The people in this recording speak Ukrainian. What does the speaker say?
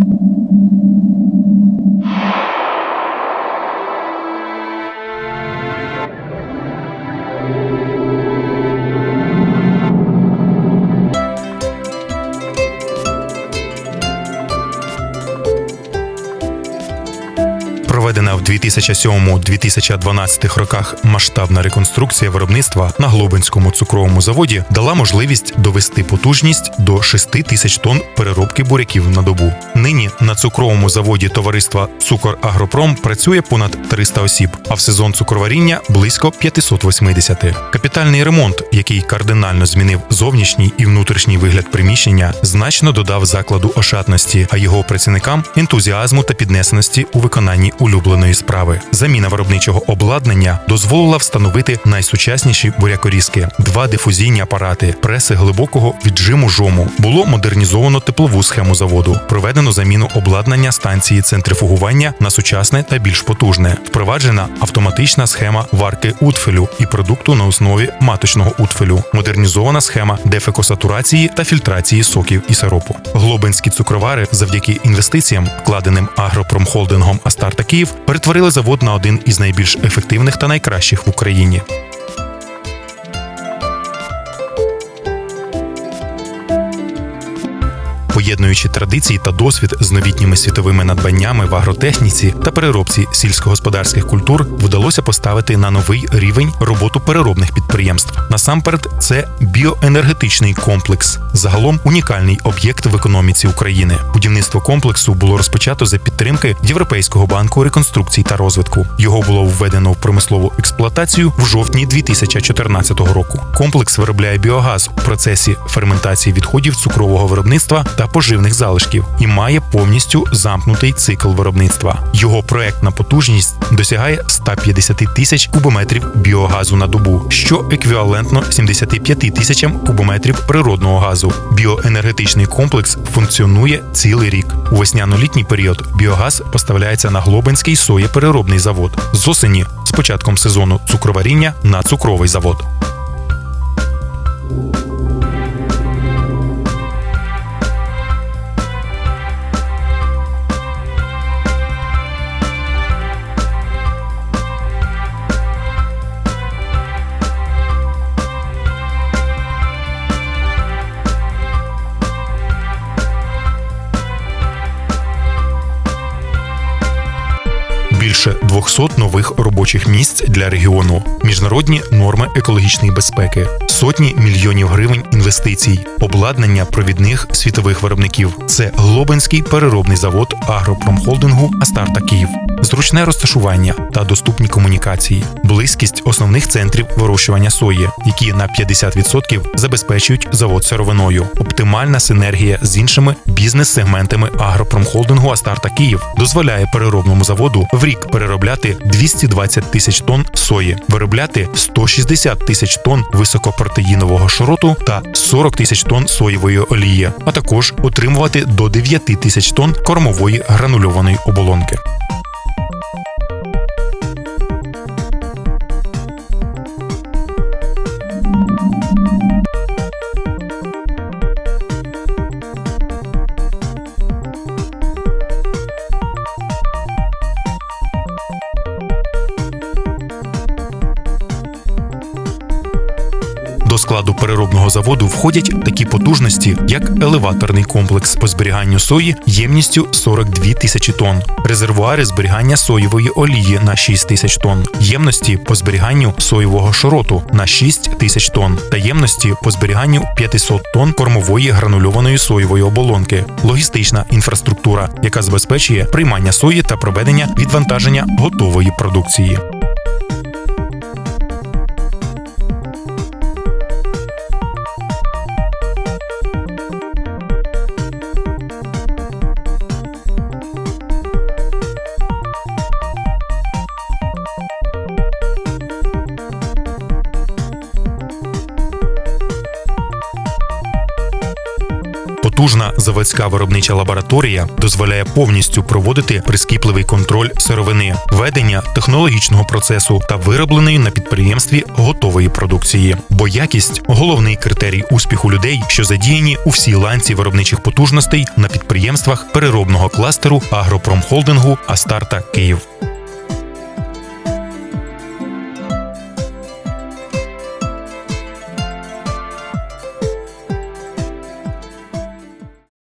うん。2007-2012 роках масштабна реконструкція виробництва на Глобинському цукровому заводі дала можливість довести потужність до 6 тисяч тонн переробки буряків на добу. Нині на цукровому заводі товариства Цукор Агропром працює понад 300 осіб, а в сезон цукроваріння близько 580. Капітальний ремонт, який кардинально змінив зовнішній і внутрішній вигляд приміщення, значно додав закладу ошатності, а його працівникам ентузіазму та піднесеності у виконанні улюбленої справи. Заміна виробничого обладнання дозволила встановити найсучасніші бурякорізки, два дифузійні апарати, преси глибокого віджиму жому. Було модернізовано теплову схему заводу, проведено заміну обладнання станції центрифугування на сучасне та більш потужне. Впроваджена автоматична схема варки утфелю і продукту на основі маточного утфелю, модернізована схема дефекосатурації та фільтрації соків і сиропу. Глобинські цукровари завдяки інвестиціям, вкладеним агропромхолдингом Астарта Київ, перетворили завод на один із найбільш ефективних та найкращих в Україні. Поєднуючи традиції та досвід з новітніми світовими надбаннями в агротехніці та переробці сільськогосподарських культур, вдалося поставити на новий рівень роботу переробних підприємств. Насамперед, це біоенергетичний комплекс, загалом унікальний об'єкт в економіці України. Будівництво комплексу було розпочато за підтримки Європейського банку реконструкції та розвитку. Його було введено в промислову експлуатацію в жовтні 2014 року. Комплекс виробляє біогаз у процесі ферментації відходів цукрового виробництва та поживних залишків і має повністю замкнутий цикл виробництва. Його проектна потужність досягає 150 тисяч кубометрів біогазу на добу, що еквівалентно 75 тисячам кубометрів природного газу. Біоенергетичний комплекс функціонує цілий рік. У весняно-літній період біогаз поставляється на Глобинський соєпереробний завод з осені з початком сезону цукроваріння на цукровий завод. Більше 200 нових робочих місць для регіону, міжнародні норми екологічної безпеки, сотні мільйонів гривень інвестицій, обладнання провідних світових виробників. Це Глобинський переробний завод агропромхолдингу Астарта Київ. Зручне розташування та доступні комунікації, близькість основних центрів вирощування сої, які на 50% забезпечують завод сировиною, оптимальна синергія з іншими бізнес-сегментами агропромхолдингу Астарта Київ дозволяє переробному заводу в рік переробляти 220 тисяч тонн сої, виробляти 160 тисяч тонн високопротеїнового шороту та 40 тисяч тонн соєвої олії, а також отримувати до 9 тисяч тонн кормової гранульованої оболонки. Складу переробного заводу входять такі потужності, як елеваторний комплекс. По зберіганню сої ємністю 42 тисячі тонн, резервуари зберігання соєвої олії на 6 тисяч тонн, ємності по зберіганню соєвого шороту на 6 тисяч тонн. Та ємності по зберіганню 500 тонн кормової гранульованої соєвої оболонки, логістична інфраструктура, яка забезпечує приймання сої та проведення відвантаження готової продукції. Потужна заводська виробнича лабораторія дозволяє повністю проводити прискіпливий контроль сировини, ведення технологічного процесу та виробленої на підприємстві готової продукції. Бо якість головний критерій успіху людей, що задіяні у всій ланці виробничих потужностей на підприємствах переробного кластеру Агропромхолдингу Астарта Київ.